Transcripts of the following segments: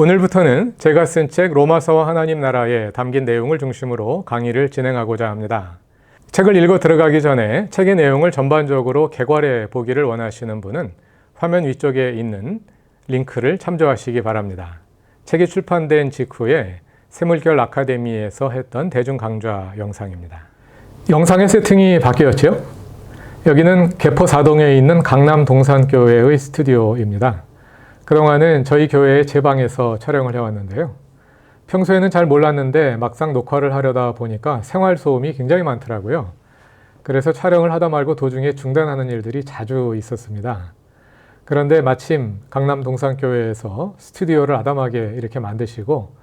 오늘부터는 제가 쓴 책 로마서와 하나님 나라에 담긴 내용을 중심으로 강의를 진행하고자 합니다. 책을 읽어 들어가기 전에 책의 내용을 전반적으로 개괄해 보기를 원하시는 분은 화면 위쪽에 있는 링크를 참조하시기 바랍니다. 책이 출판된 직후에 세물결 아카데미에서 했던 대중 강좌 영상입니다. 영상의 세팅이 바뀌었죠? 여기는 개포 사동에 있는 강남 동산교회의 스튜디오입니다. 그동안은 저희 교회의 제 방에서 촬영을 해왔는데요. 평소에는 잘 몰랐는데 막상 녹화를 하려다 보니까 생활 소음이 굉장히 많더라고요. 그래서 촬영을 하다 말고 도중에 중단하는 일들이 자주 있었습니다. 그런데 마침 강남 동산교회에서 스튜디오를 아담하게 이렇게 만드시고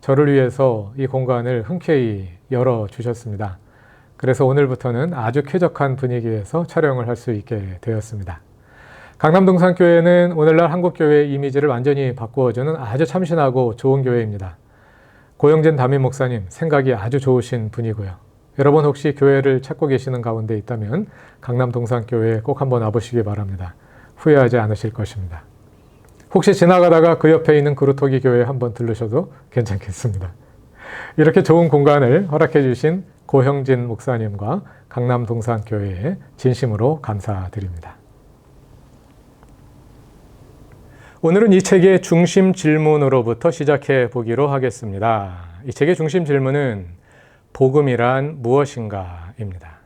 저를 위해서 이 공간을 흔쾌히 열어 주셨습니다. 그래서 오늘부터는 아주 쾌적한 분위기에서 촬영을 할 수 있게 되었습니다. 강남동산교회는 오늘날 한국교회의 이미지를 완전히 바꾸어주는 아주 참신하고 좋은 교회입니다. 고영진 담임 목사님 생각이 아주 좋으신 분이고요. 여러분 혹시 교회를 찾고 계시는 가운데 있다면 강남동산교회에 꼭 한번 와보시기 바랍니다. 후회하지 않으실 것입니다. 혹시 지나가다가 그 옆에 있는 그루터기 교회에 한번 들르셔도 괜찮겠습니다. 이렇게 좋은 공간을 허락해 주신 고형진 목사님과 강남동산교회에 진심으로 감사드립니다. 오늘은 이 책의 중심 질문으로부터 시작해 보기로 하겠습니다. 이 책의 중심 질문은 복음이란 무엇인가입니다.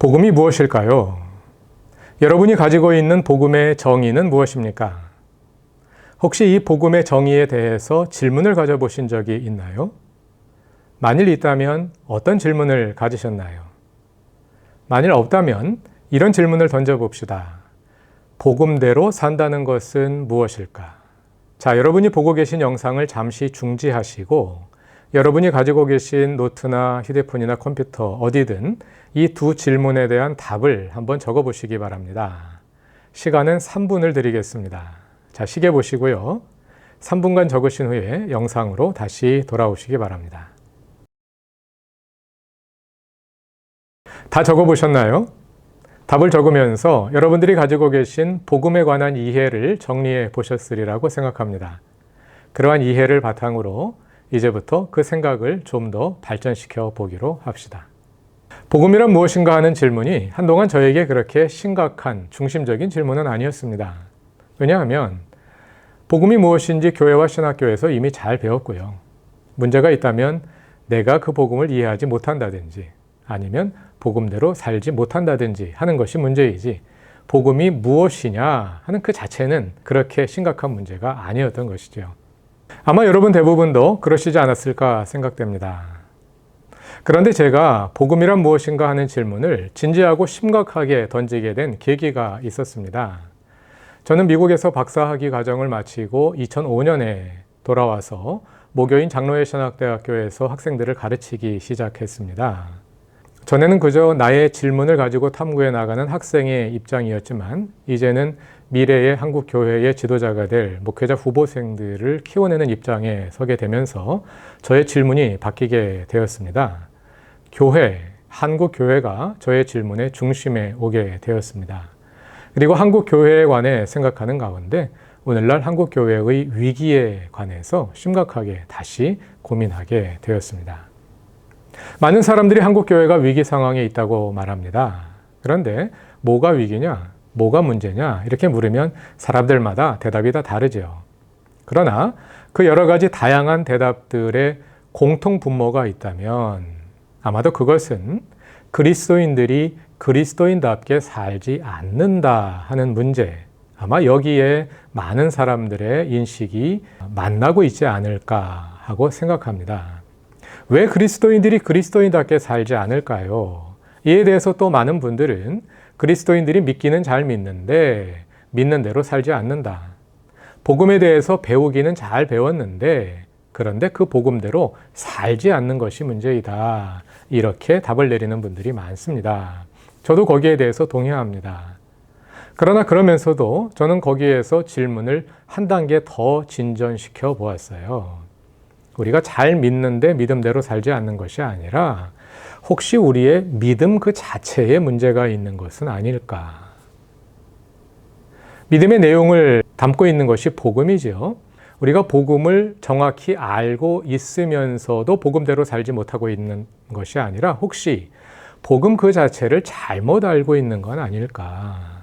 복음이 무엇일까요? 여러분이 가지고 있는 복음의 정의는 무엇입니까? 혹시 이 복음의 정의에 대해서 질문을 가져보신 적이 있나요? 만일 있다면 어떤 질문을 가지셨나요? 만일 없다면 이런 질문을 던져봅시다. 복음대로 산다는 것은 무엇일까? 자, 여러분이 보고 계신 영상을 잠시 중지하시고 여러분이 가지고 계신 노트나 휴대폰이나 컴퓨터 어디든 이 두 질문에 대한 답을 한번 적어 보시기 바랍니다. 시간은 3분을 드리겠습니다. 자, 시계 보시고요. 3분간 적으신 후에 영상으로 다시 돌아오시기 바랍니다. 다 적어 보셨나요? 답을 적으면서 여러분들이 가지고 계신 복음에 관한 이해를 정리해 보셨으리라고 생각합니다. 그러한 이해를 바탕으로 이제부터 그 생각을 좀 더 발전시켜 보기로 합시다. 복음이란 무엇인가 하는 질문이 한동안 저에게 그렇게 심각한 중심적인 질문은 아니었습니다. 왜냐하면 복음이 무엇인지 교회와 신학교에서 이미 잘 배웠고요. 문제가 있다면 내가 그 복음을 이해하지 못한다든지 아니면 복음대로 살지 못한다든지 하는 것이 문제이지 복음이 무엇이냐 하는 그 자체는 그렇게 심각한 문제가 아니었던 것이죠. 아마 여러분 대부분도 그러시지 않았을까 생각됩니다. 그런데 제가 복음이란 무엇인가 하는 질문을 진지하고 심각하게 던지게 된 계기가 있었습니다. 저는 미국에서 박사학위 과정을 마치고 2005년에 돌아와서 모교인 장로회 신학대학교에서 학생들을 가르치기 시작했습니다. 전에는 그저 나의 질문을 가지고 탐구해 나가는 학생의 입장이었지만 이제는 미래의 한국 교회의 지도자가 될 목회자 후보생들을 키워내는 입장에 서게 되면서 저의 질문이 바뀌게 되었습니다. 교회, 한국 교회가 저의 질문의 중심에 오게 되었습니다. 그리고 한국 교회에 관해 생각하는 가운데 오늘날 한국 교회의 위기에 관해서 심각하게 다시 고민하게 되었습니다. 많은 사람들이 한국 교회가 위기 상황에 있다고 말합니다. 그런데 뭐가 위기냐? 뭐가 문제냐? 이렇게 물으면 사람들마다 대답이 다 다르죠. 그러나 그 여러 가지 다양한 대답들의 공통 분모가 있다면 아마도 그것은 그리스도인들이 그리스도인답게 살지 않는다 하는 문제. 아마 여기에 많은 사람들의 인식이 만나고 있지 않을까 하고 생각합니다. 왜 그리스도인들이 그리스도인답게 살지 않을까요? 이에 대해서 또 많은 분들은 그리스도인들이 믿기는 잘 믿는데 믿는 대로 살지 않는다. 복음에 대해서 배우기는 잘 배웠는데 그런데 그 복음대로 살지 않는 것이 문제이다. 이렇게 답을 내리는 분들이 많습니다. 저도 거기에 대해서 동의합니다. 그러나 그러면서도 저는 거기에서 질문을 한 단계 더 진전시켜 보았어요. 우리가 잘 믿는데 믿음대로 살지 않는 것이 아니라 혹시 우리의 믿음 그 자체에 문제가 있는 것은 아닐까? 믿음의 내용을 담고 있는 것이 복음이지요. 우리가 복음을 정확히 알고 있으면서도 복음대로 살지 못하고 있는 것이 아니라 혹시 복음 그 자체를 잘못 알고 있는 건 아닐까?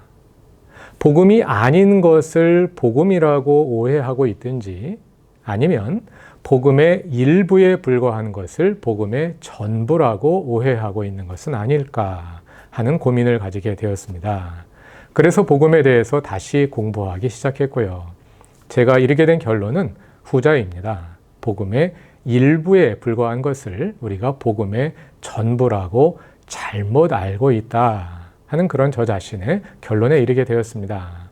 복음이 아닌 것을 복음이라고 오해하고 있든지 아니면 복음의 일부에 불과한 것을 복음의 전부라고 오해하고 있는 것은 아닐까 하는 고민을 가지게 되었습니다. 그래서 복음에 대해서 다시 공부하기 시작했고요. 제가 이르게 된 결론은 후자입니다. 복음의 일부에 불과한 것을 우리가 복음의 전부라고 잘못 알고 있다 하는 그런 저 자신의 결론에 이르게 되었습니다.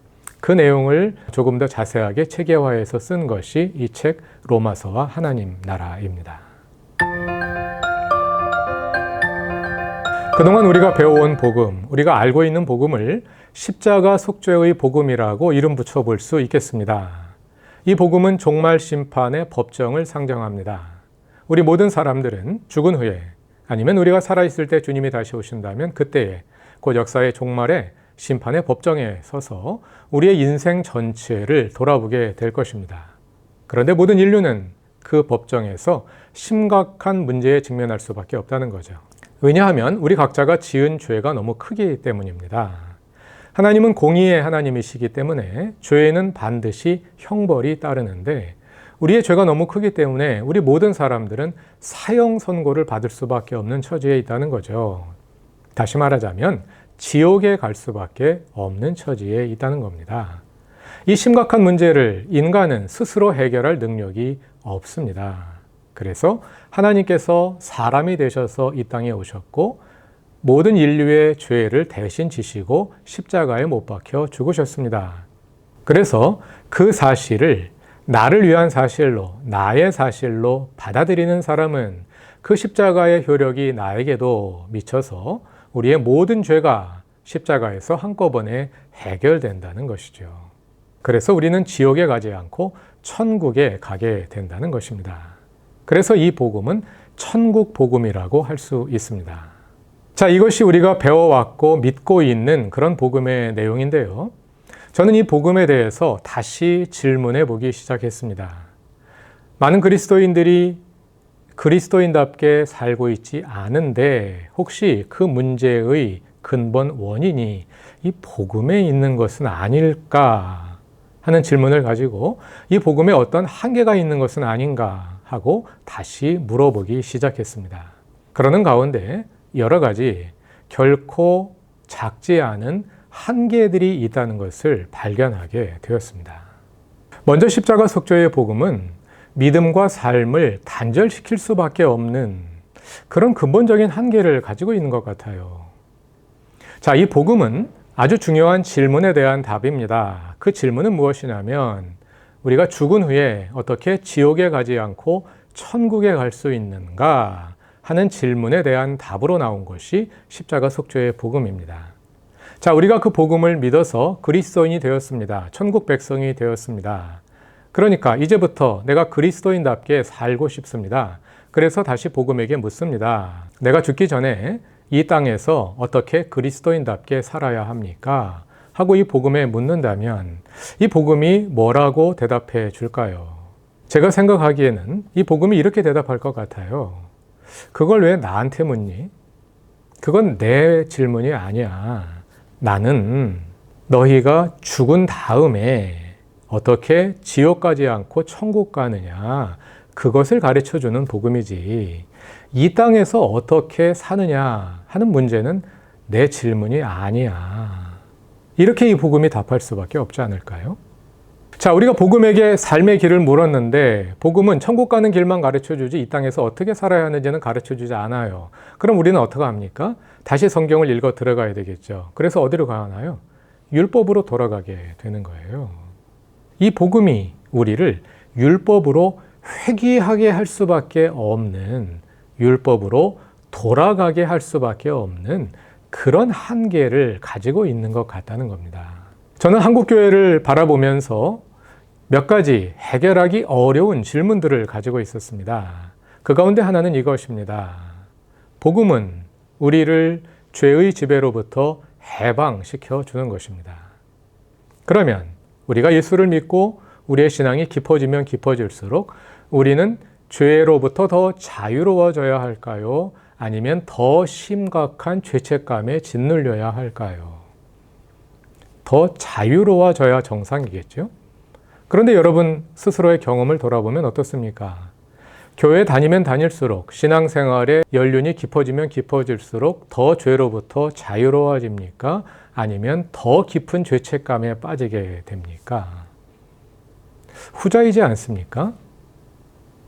그 내용을 조금 더 자세하게 체계화해서 쓴 것이 이 책 로마서와 하나님 나라입니다. 그동안 우리가 배워온 복음, 우리가 알고 있는 복음을 십자가 속죄의 복음이라고 이름 붙여 볼 수 있겠습니다. 이 복음은 종말 심판의 법정을 상정합니다. 우리 모든 사람들은 죽은 후에 아니면 우리가 살아있을 때 주님이 다시 오신다면 그때에 곧 역사의 종말에 심판의 법정에 서서 우리의 인생 전체를 돌아보게 될 것입니다. 그런데 모든 인류는 그 법정에서 심각한 문제에 직면할 수밖에 없다는 거죠. 왜냐하면 우리 각자가 지은 죄가 너무 크기 때문입니다. 하나님은 공의의 하나님이시기 때문에 죄에는 반드시 형벌이 따르는데 우리의 죄가 너무 크기 때문에 우리 모든 사람들은 사형 선고를 받을 수밖에 없는 처지에 있다는 거죠. 다시 말하자면 지옥에 갈 수밖에 없는 처지에 있다는 겁니다. 이 심각한 문제를 인간은 스스로 해결할 능력이 없습니다. 그래서 하나님께서 사람이 되셔서 이 땅에 오셨고 모든 인류의 죄를 대신 지시고 십자가에 못 박혀 죽으셨습니다. 그래서 그 사실을 나를 위한 사실로, 나의 사실로 받아들이는 사람은 그 십자가의 효력이 나에게도 미쳐서 우리의 모든 죄가 십자가에서 한꺼번에 해결된다는 것이죠. 그래서 우리는 지옥에 가지 않고 천국에 가게 된다는 것입니다. 그래서 이 복음은 천국 복음이라고 할 수 있습니다. 자, 이것이 우리가 배워왔고 믿고 있는 그런 복음의 내용인데요. 저는 이 복음에 대해서 다시 질문해 보기 시작했습니다. 많은 그리스도인들이 그리스도인답게 살고 있지 않은데 혹시 그 문제의 근본 원인이 이 복음에 있는 것은 아닐까 하는 질문을 가지고 이 복음에 어떤 한계가 있는 것은 아닌가 하고 다시 물어보기 시작했습니다. 그러는 가운데 여러 가지 결코 작지 않은 한계들이 있다는 것을 발견하게 되었습니다. 먼저 십자가 속죄의 복음은 믿음과 삶을 단절시킬 수밖에 없는 그런 근본적인 한계를 가지고 있는 것 같아요. 자, 이 복음은 아주 중요한 질문에 대한 답입니다. 그 질문은 무엇이냐면 우리가 죽은 후에 어떻게 지옥에 가지 않고 천국에 갈 수 있는가 하는 질문에 대한 답으로 나온 것이 십자가 속죄의 복음입니다. 자, 우리가 그 복음을 믿어서 그리스도인이 되었습니다. 천국 백성이 되었습니다. 그러니까 이제부터 내가 그리스도인답게 살고 싶습니다. 그래서 다시 복음에게 묻습니다. 내가 죽기 전에 이 땅에서 어떻게 그리스도인답게 살아야 합니까? 하고 이 복음에 묻는다면 이 복음이 뭐라고 대답해 줄까요? 제가 생각하기에는 이 복음이 이렇게 대답할 것 같아요. 그걸 왜 나한테 묻니? 그건 내 질문이 아니야. 나는 너희가 죽은 다음에 어떻게 지옥 가지 않고 천국 가느냐 그것을 가르쳐 주는 복음이지 이 땅에서 어떻게 사느냐 하는 문제는 내 질문이 아니야. 이렇게 이 복음이 답할 수밖에 없지 않을까요? 자, 우리가 복음에게 삶의 길을 물었는데 복음은 천국 가는 길만 가르쳐 주지 이 땅에서 어떻게 살아야 하는지는 가르쳐 주지 않아요. 그럼 우리는 어떻게 합니까? 다시 성경을 읽어 들어가야 되겠죠. 그래서 어디로 가나요? 율법으로 돌아가게 되는 거예요. 이 복음이 우리를 율법으로 회귀하게 할 수밖에 없는 율법으로 돌아가게 할 수밖에 없는 그런 한계를 가지고 있는 것 같다는 겁니다. 저는 한국교회를 바라보면서 몇 가지 해결하기 어려운 질문들을 가지고 있었습니다. 그 가운데 하나는 이것입니다. 복음은 우리를 죄의 지배로부터 해방시켜 주는 것입니다. 그러면 우리가 예수를 믿고 우리의 신앙이 깊어지면 깊어질수록 우리는 죄로부터 더 자유로워져야 할까요? 아니면 더 심각한 죄책감에 짓눌려야 할까요? 더 자유로워져야 정상이겠죠? 그런데 여러분 스스로의 경험을 돌아보면 어떻습니까? 교회 다니면 다닐수록 신앙생활의 연륜이 깊어지면 깊어질수록 더 죄로부터 자유로워집니까? 아니면 더 깊은 죄책감에 빠지게 됩니까? 후자이지 않습니까?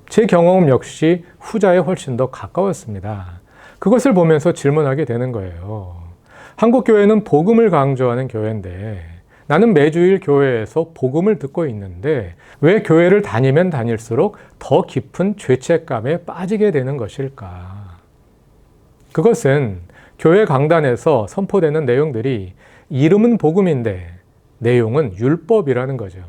제 경험 역시 후자에 훨씬 더 가까웠습니다. 그것을 보면서 질문하게 되는 거예요. 한국 교회는 복음을 강조하는 교회인데 나는 매주일 교회에서 복음을 듣고 있는데 왜 교회를 다니면 다닐수록 더 깊은 죄책감에 빠지게 되는 것일까? 그것은 교회 강단에서 선포되는 내용들이 이름은 복음인데 내용은 율법이라는 거죠.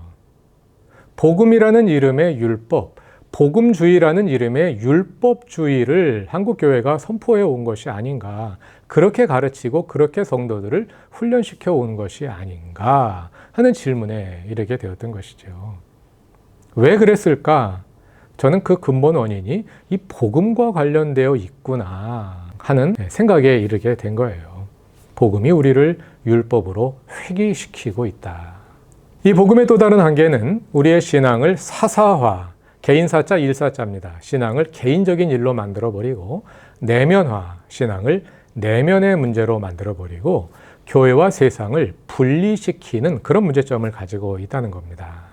복음이라는 이름의 율법, 복음주의라는 이름의 율법주의를 한국교회가 선포해 온 것이 아닌가. 그렇게 가르치고 그렇게 성도들을 훈련시켜 온 것이 아닌가 하는 질문에 이르게 되었던 것이죠. 왜 그랬을까? 저는 그 근본 원인이 이 복음과 관련되어 있구나 하는 생각에 이르게 된 거예요. 복음이 우리를 율법으로 회귀시키고 있다. 이 복음의 또 다른 한계는 우리의 신앙을 사사화, 개인사자, 일사자입니다. 신앙을 개인적인 일로 만들어버리고 내면화, 신앙을 내면의 문제로 만들어버리고 교회와 세상을 분리시키는 그런 문제점을 가지고 있다는 겁니다.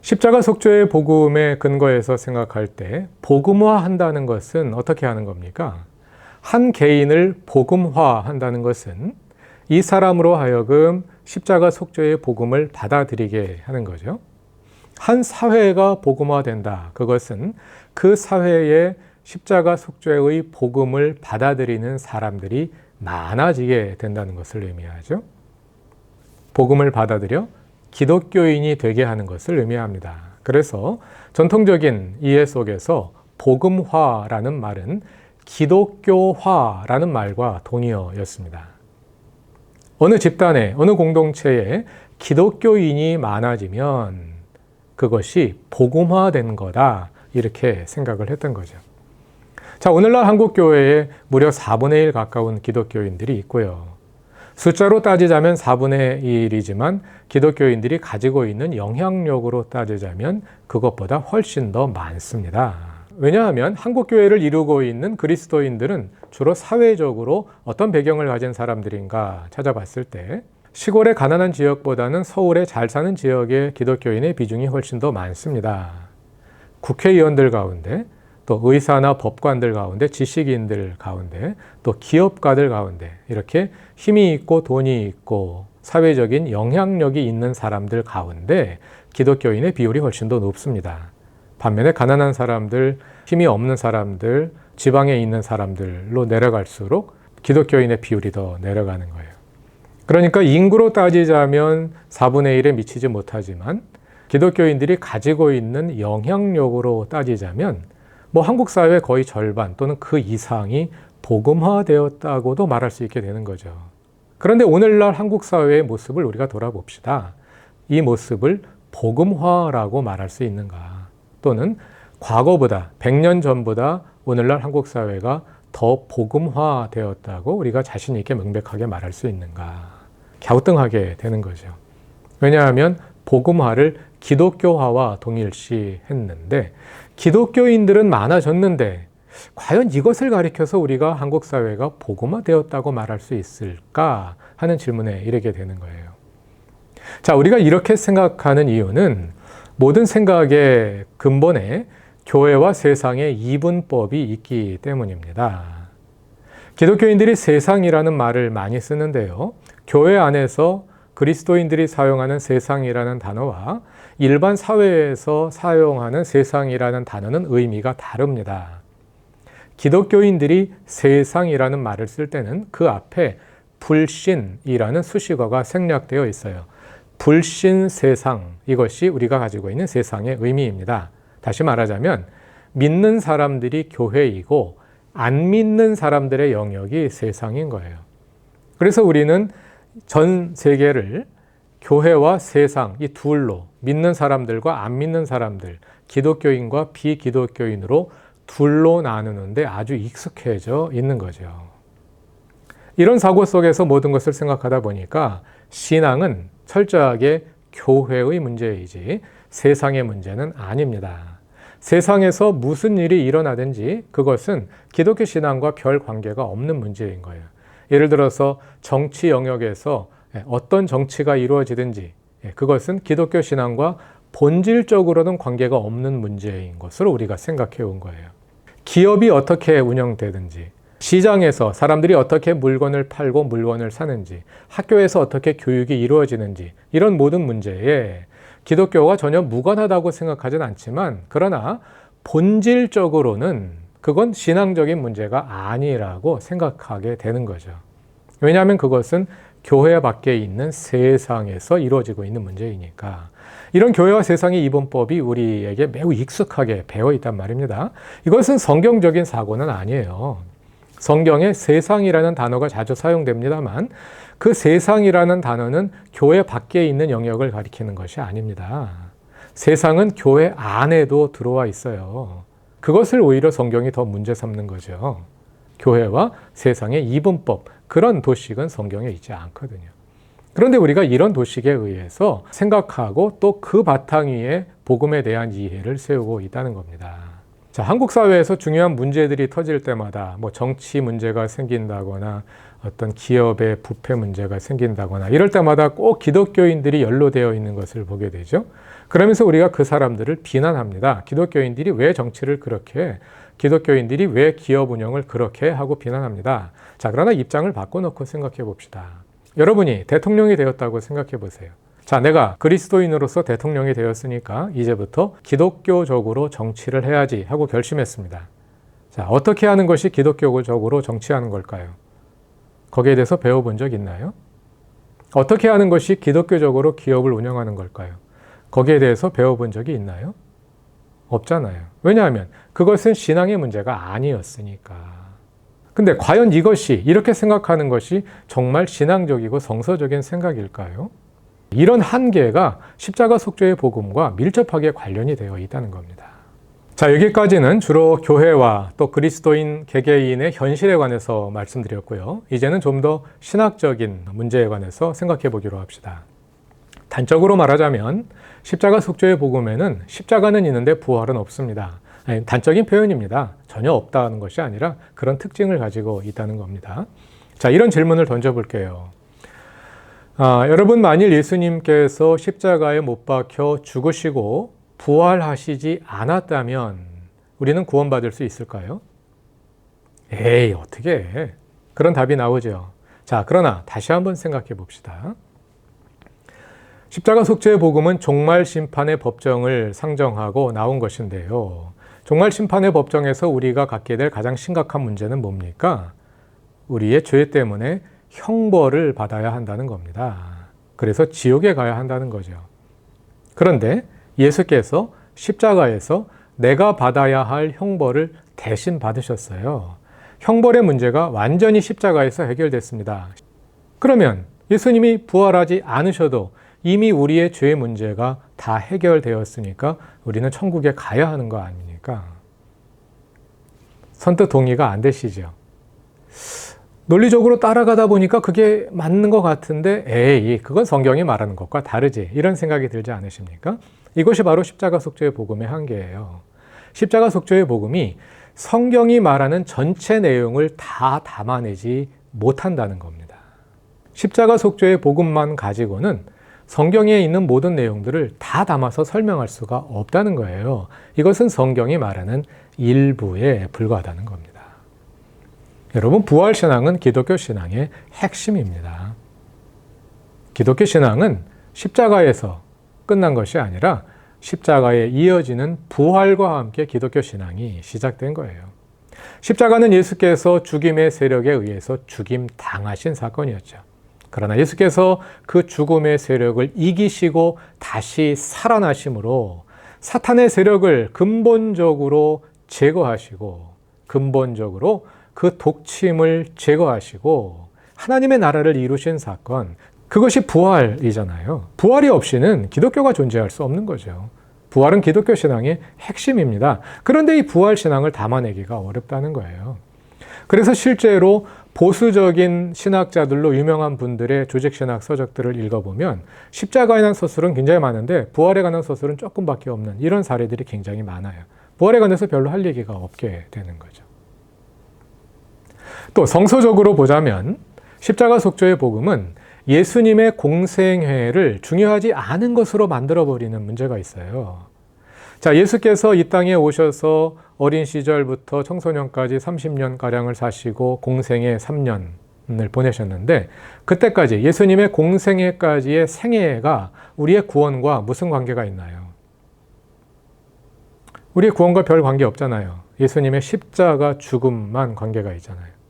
십자가 속죄의 복음의 근거에서 생각할 때 복음화한다는 것은 어떻게 하는 겁니까? 한 개인을 복음화한다는 것은 이 사람으로 하여금 십자가 속죄의 복음을 받아들이게 하는 거죠. 한 사회가 복음화된다. 그것은 그 사회에 십자가 속죄의 복음을 받아들이는 사람들이 많아지게 된다는 것을 의미하죠. 복음을 받아들여 기독교인이 되게 하는 것을 의미합니다. 그래서 전통적인 이해 속에서 복음화라는 말은 기독교화라는 말과 동의어였습니다. 어느 집단에, 어느 공동체에 기독교인이 많아지면 그것이 복음화된 거다. 이렇게 생각을 했던 거죠. 자, 오늘날 한국교회에 무려 4분의 1 가까운 기독교인들이 있고요. 숫자로 따지자면 4분의 1이지만 기독교인들이 가지고 있는 영향력으로 따지자면 그것보다 훨씬 더 많습니다. 왜냐하면 한국 교회를 이루고 있는 그리스도인들은 주로 사회적으로 어떤 배경을 가진 사람들인가 찾아봤을 때 시골의 가난한 지역보다는 서울에 잘 사는 지역의 기독교인의 비중이 훨씬 더 많습니다. 국회의원들 가운데 또 의사나 법관들 가운데 지식인들 가운데 또 기업가들 가운데 이렇게 힘이 있고 돈이 있고 사회적인 영향력이 있는 사람들 가운데 기독교인의 비율이 훨씬 더 높습니다. 반면에 가난한 사람들, 힘이 없는 사람들, 지방에 있는 사람들로 내려갈수록 기독교인의 비율이 더 내려가는 거예요. 그러니까 인구로 따지자면 4분의 1에 미치지 못하지만 기독교인들이 가지고 있는 영향력으로 따지자면 뭐 한국 사회 거의 절반 또는 그 이상이 복음화되었다고도 말할 수 있게 되는 거죠. 그런데 오늘날 한국 사회의 모습을 우리가 돌아봅시다. 이 모습을 복음화라고 말할 수 있는가? 또는 과거보다 100년 전보다 오늘날 한국 사회가 더 복음화되었다고 우리가 자신 있게 명백하게 말할 수 있는가? 갸우뚱하게 되는 거죠. 왜냐하면 복음화를 기독교화와 동일시했는데 기독교인들은 많아졌는데 과연 이것을 가리켜서 우리가 한국 사회가 복음화되었다고 말할 수 있을까 하는 질문에 이르게 되는 거예요. 자, 우리가 이렇게 생각하는 이유는 모든 생각의 근본에 교회와 세상의 이분법이 있기 때문입니다. 기독교인들이 세상이라는 말을 많이 쓰는데요. 교회 안에서 그리스도인들이 사용하는 세상이라는 단어와 일반 사회에서 사용하는 세상이라는 단어는 의미가 다릅니다. 기독교인들이 세상이라는 말을 쓸 때는 그 앞에 불신이라는 수식어가 생략되어 있어요. 불신 세상, 이것이 우리가 가지고 있는 세상의 의미입니다. 다시 말하자면, 믿는 사람들이 교회이고, 안 믿는 사람들의 영역이 세상인 거예요. 그래서 우리는 전 세계를 교회와 세상 이 둘로 믿는 사람들과 안 믿는 사람들, 기독교인과 비기독교인으로 둘로 나누는데 아주 익숙해져 있는 거죠. 이런 사고 속에서 모든 것을 생각하다 보니까 신앙은 철저하게 교회의 문제이지 세상의 문제는 아닙니다. 세상에서 무슨 일이 일어나든지 그것은 기독교 신앙과 별 관계가 없는 문제인 거예요. 예를 들어서 정치 영역에서 어떤 정치가 이루어지든지 그것은 기독교 신앙과 본질적으로는 관계가 없는 문제인 것으로 우리가 생각해 온 거예요. 기업이 어떻게 운영되든지 시장에서 사람들이 어떻게 물건을 팔고 물건을 사는지, 학교에서 어떻게 교육이 이루어지는지, 이런 모든 문제에 기독교가 전혀 무관하다고 생각하진 않지만, 그러나 본질적으로는 그건 신앙적인 문제가 아니라고 생각하게 되는 거죠. 왜냐하면 그것은 교회 밖에 있는 세상에서 이루어지고 있는 문제이니까. 이런 교회와 세상의 이분법이 우리에게 매우 익숙하게 배어 있단 말입니다. 이것은 성경적인 사고는 아니에요. 성경에 세상이라는 단어가 자주 사용됩니다만 그 세상이라는 단어는 교회 밖에 있는 영역을 가리키는 것이 아닙니다. 세상은 교회 안에도 들어와 있어요. 그것을 오히려 성경이 더 문제 삼는 거죠. 교회와 세상의 이분법, 그런 도식은 성경에 있지 않거든요. 그런데 우리가 이런 도식에 의해서 생각하고 또 그 바탕 위에 복음에 대한 이해를 세우고 있다는 겁니다. 자, 한국 사회에서 중요한 문제들이 터질 때마다 뭐 정치 문제가 생긴다거나 어떤 기업의 부패 문제가 생긴다거나 이럴 때마다 꼭 기독교인들이 연루되어 있는 것을 보게 되죠. 그러면서 우리가 그 사람들을 비난합니다. 기독교인들이 왜 정치를 그렇게 기독교인들이 왜 기업 운영을 그렇게 하고 비난합니다. 자, 그러나 입장을 바꿔놓고 생각해 봅시다. 여러분이 대통령이 되었다고 생각해 보세요. 자, 내가 그리스도인으로서 대통령이 되었으니까 이제부터 기독교적으로 정치를 해야지 하고 결심했습니다. 자, 어떻게 하는 것이 기독교적으로 정치하는 걸까요? 거기에 대해서 배워본 적 있나요? 어떻게 하는 것이 기독교적으로 기업을 운영하는 걸까요? 거기에 대해서 배워본 적이 있나요? 없잖아요. 왜냐하면 그것은 신앙의 문제가 아니었으니까. 근데 과연 이것이 이렇게 생각하는 것이 정말 신앙적이고 성서적인 생각일까요? 이런 한계가 십자가 속죄의 복음과 밀접하게 관련이 되어 있다는 겁니다. 자, 여기까지는 주로 교회와 또 그리스도인 개개인의 현실에 관해서 말씀드렸고요. 이제는 좀 더 신학적인 문제에 관해서 생각해 보기로 합시다. 단적으로 말하자면 십자가 속죄의 복음에는 십자가는 있는데 부활은 없습니다. 아니, 단적인 표현입니다. 전혀 없다는 것이 아니라 그런 특징을 가지고 있다는 겁니다. 자, 이런 질문을 던져볼게요. 아, 여러분 만일 예수님께서 십자가에 못 박혀 죽으시고 부활하시지 않았다면 우리는 구원받을 수 있을까요? 에이, 어떻게 그런 답이 나오죠. 자, 그러나 다시 한번 생각해 봅시다. 십자가 속죄의 복음은 종말 심판의 법정을 상정하고 나온 것인데요. 종말 심판의 법정에서 우리가 갖게 될 가장 심각한 문제는 뭡니까? 우리의 죄 때문에 형벌을 받아야 한다는 겁니다. 그래서 지옥에 가야 한다는 거죠. 그런데 예수께서 십자가에서 내가 받아야 할 형벌을 대신 받으셨어요. 형벌의 문제가 완전히 십자가에서 해결됐습니다. 그러면 예수님이 부활하지 않으셔도 이미 우리의 죄 문제가 다 해결되었으니까 우리는 천국에 가야 하는 거 아닙니까? 선뜻 동의가 안 되시죠? 논리적으로 따라가다 보니까 그게 맞는 것 같은데, 에이, 그건 성경이 말하는 것과 다르지. 이런 생각이 들지 않으십니까? 이것이 바로 십자가 속죄의 복음의 한계예요. 십자가 속죄의 복음이 성경이 말하는 전체 내용을 다 담아내지 못한다는 겁니다. 십자가 속죄의 복음만 가지고는 성경에 있는 모든 내용들을 다 담아서 설명할 수가 없다는 거예요. 이것은 성경이 말하는 일부에 불과하다는 겁니다. 여러분, 부활신앙은 기독교 신앙의 핵심입니다. 기독교 신앙은 십자가에서 끝난 것이 아니라 십자가에 이어지는 부활과 함께 기독교 신앙이 시작된 거예요. 십자가는 예수께서 죽임의 세력에 의해서 죽임 당하신 사건이었죠. 그러나 예수께서 그 죽음의 세력을 이기시고 다시 살아나심으로 사탄의 세력을 근본적으로 제거하시고 근본적으로 그 독침을 제거하시고 하나님의 나라를 이루신 사건, 그것이 부활이잖아요. 부활이 없이는 기독교가 존재할 수 없는 거죠. 부활은 기독교 신앙의 핵심입니다. 그런데 이 부활 신앙을 담아내기가 어렵다는 거예요. 그래서 실제로 보수적인 신학자들로 유명한 분들의 조직신학 서적들을 읽어보면 십자가에 관한 서술은 굉장히 많은데 부활에 관한 서술은 조금밖에 없는 이런 사례들이 굉장히 많아요. 부활에 관해서 별로 할 얘기가 없게 되는 거죠. 또 성서적으로 보자면 십자가 속죄의 복음은 예수님의 공생회를 중요하지 않은 것으로 만들어버리는 문제가 있어요. 자, 예수께서 이 땅에 오셔서 어린 시절부터 청소년까지 30년가량을 사시고 공생애 3년을 보내셨는데 그때까지 예수님의 공생애까지의 생애가 우리의 구원과 무슨 관계가 있나요? 우리의 구원과 별 관계 없잖아요. 예수님의 십자가 죽음만 관계가 있잖아요.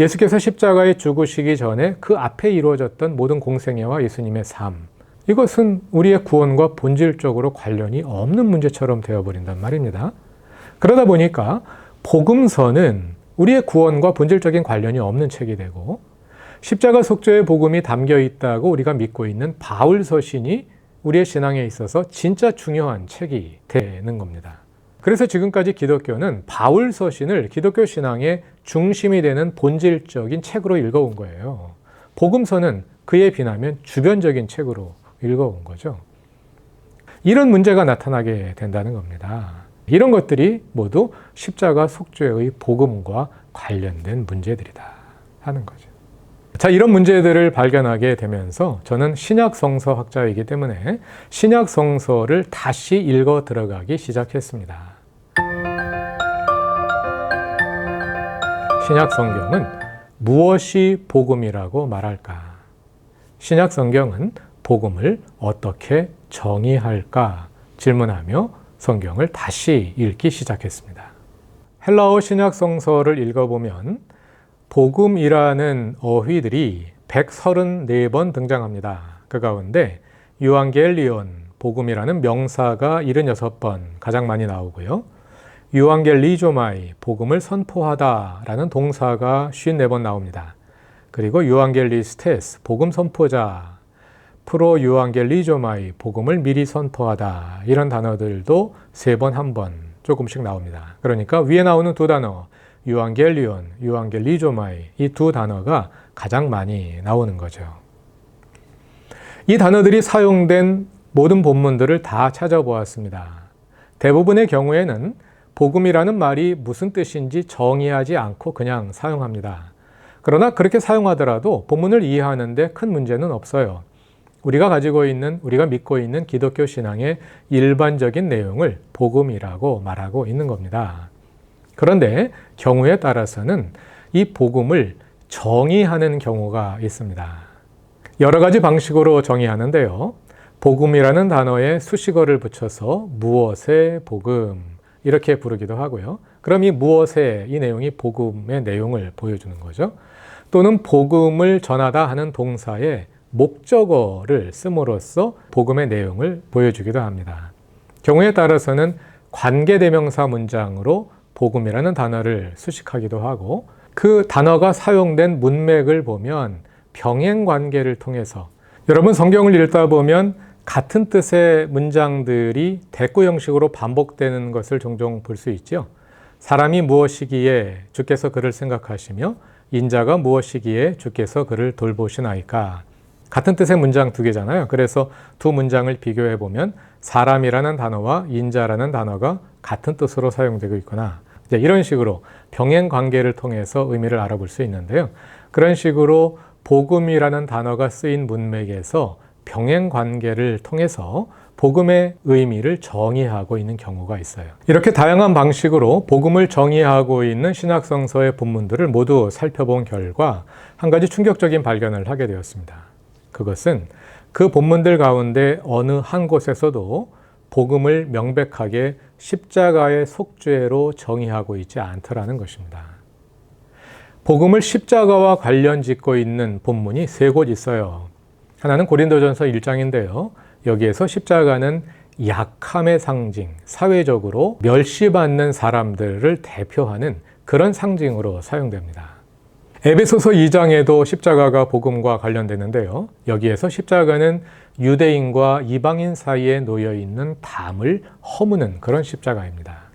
예수께서 십자가에 죽으시기 전에 그 앞에 이루어졌던 모든 공생애와 예수님의 삶. 이것은 우리의 구원과 본질적으로 관련이 없는 문제처럼 되어버린단 말입니다. 그러다 보니까 복음서는 우리의 구원과 본질적인 관련이 없는 책이 되고 십자가 속죄의 복음이 담겨 있다고 우리가 믿고 있는 바울 서신이 우리의 신앙에 있어서 진짜 중요한 책이 되는 겁니다. 그래서 지금까지 기독교는 바울 서신을 기독교 신앙의 중심이 되는 본질적인 책으로 읽어온 거예요. 복음서는 그에 비나면 주변적인 책으로 읽어온 거죠. 이런 문제가 나타나게 된다는 겁니다. 이런 것들이 모두 십자가 속죄의 복음과 관련된 문제들이다 하는 거죠. 자, 이런 문제들을 발견하게 되면서 저는 신약 성서 학자이기 때문에 신약 성서를 다시 읽어 들어가기 시작했습니다. 신약 성경은 무엇이 복음이라고 말할까? 신약 성경은 복음을 어떻게 정의할까 질문하며 성경을 다시 읽기 시작했습니다. 헬라어 신약 성서를 읽어보면 복음이라는 어휘들이 134번 등장합니다. 그 가운데 유앙겔리온 복음이라는 명사가 76번 가장 많이 나오고요. 유앙겔리조마이 복음을 선포하다 라는 동사가 54번 나옵니다. 그리고 유앙겔리스테스 복음 선포자 프로 유앙겔리조마이 복음을 미리 선포하다 이런 단어들도 세번한번 조금씩 나옵니다. 그러니까 위에 나오는 두 단어 유앙겔리온, 유앙겔리조마이 이 두 단어가 가장 많이 나오는 거죠. 이 단어들이 사용된 모든 본문들을 다 찾아보았습니다. 대부분의 경우에는 복음이라는 말이 무슨 뜻인지 정의하지 않고 그냥 사용합니다. 그러나 그렇게 사용하더라도 본문을 이해하는데 큰 문제는 없어요. 우리가 가지고 있는, 우리가 믿고 있는 기독교 신앙의 일반적인 내용을 복음이라고 말하고 있는 겁니다. 그런데 경우에 따라서는 이 복음을 정의하는 경우가 있습니다. 여러 가지 방식으로 정의하는데요. 복음이라는 단어에 수식어를 붙여서 무엇의 복음 이렇게 부르기도 하고요. 그럼 이 무엇의 이 내용이 복음의 내용을 보여주는 거죠. 또는 복음을 전하다 하는 동사에 목적어를 씀으로써 복음의 내용을 보여주기도 합니다. 경우에 따라서는 관계대명사 문장으로 복음이라는 단어를 수식하기도 하고 그 단어가 사용된 문맥을 보면 병행 관계를 통해서 여러분 성경을 읽다 보면 같은 뜻의 문장들이 대꾸 형식으로 반복되는 것을 종종 볼 수 있죠. 사람이 무엇이기에 주께서 그를 생각하시며 인자가 무엇이기에 주께서 그를 돌보시나이까. 같은 뜻의 문장 두 개잖아요. 그래서 두 문장을 비교해 보면 사람이라는 단어와 인자라는 단어가 같은 뜻으로 사용되고 있구나. 이런 식으로 병행 관계를 통해서 의미를 알아볼 수 있는데요. 그런 식으로 복음이라는 단어가 쓰인 문맥에서 병행 관계를 통해서 복음의 의미를 정의하고 있는 경우가 있어요. 이렇게 다양한 방식으로 복음을 정의하고 있는 신학성서의 본문들을 모두 살펴본 결과 한 가지 충격적인 발견을 하게 되었습니다. 그것은 그 본문들 가운데 어느 한 곳에서도 복음을 명백하게 십자가의 속죄로 정의하고 있지 않더라는 것입니다. 복음을 십자가와 관련 짓고 있는 본문이 세 곳 있어요. 하나는 고린도전서 1장인데요. 여기에서 십자가는 약함의 상징, 사회적으로 멸시받는 사람들을 대표하는 그런 상징으로 사용됩니다. 에베소서 2장에도 십자가가 복음과 관련되는데요. 여기에서 십자가는 유대인과 이방인 사이에 놓여 있는 담을 허무는 그런 십자가입니다.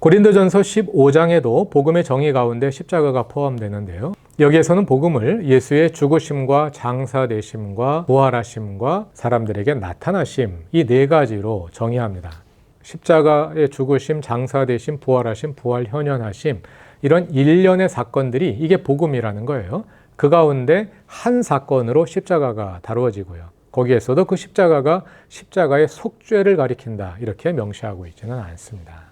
고린도전서 15장에도 복음의 정의 가운데 십자가가 포함되는데요. 여기에서는 복음을 예수의 죽으심과 장사되심과 부활하심과 사람들에게 나타나심 이 네 가지로 정의합니다. 십자가의 죽으심, 장사되심, 부활하심, 부활 현현하심 이런 일련의 사건들이 이게 복음이라는 거예요. 그 가운데 한 사건으로 십자가가 다루어지고요. 거기에서도 그 십자가가 십자가의 속죄를 가리킨다 이렇게 명시하고 있지는 않습니다.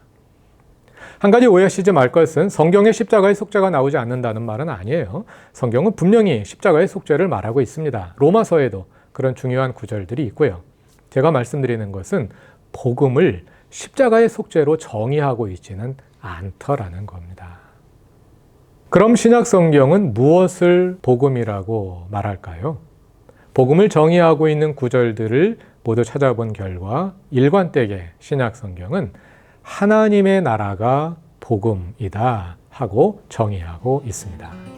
한 가지 오해하시지 말 것은 성경에 십자가의 속죄가 나오지 않는다는 말은 아니에요. 성경은 분명히 십자가의 속죄를 말하고 있습니다. 로마서에도 그런 중요한 구절들이 있고요. 제가 말씀드리는 것은 복음을 십자가의 속죄로 정의하고 있지는 않더라는 겁니다. 그럼 신약 성경은 무엇을 복음이라고 말할까요? 복음을 정의하고 있는 구절들을 모두 찾아본 결과 일관되게 신약 성경은 하나님의 나라가 복음이다 하고 정의하고 있습니다.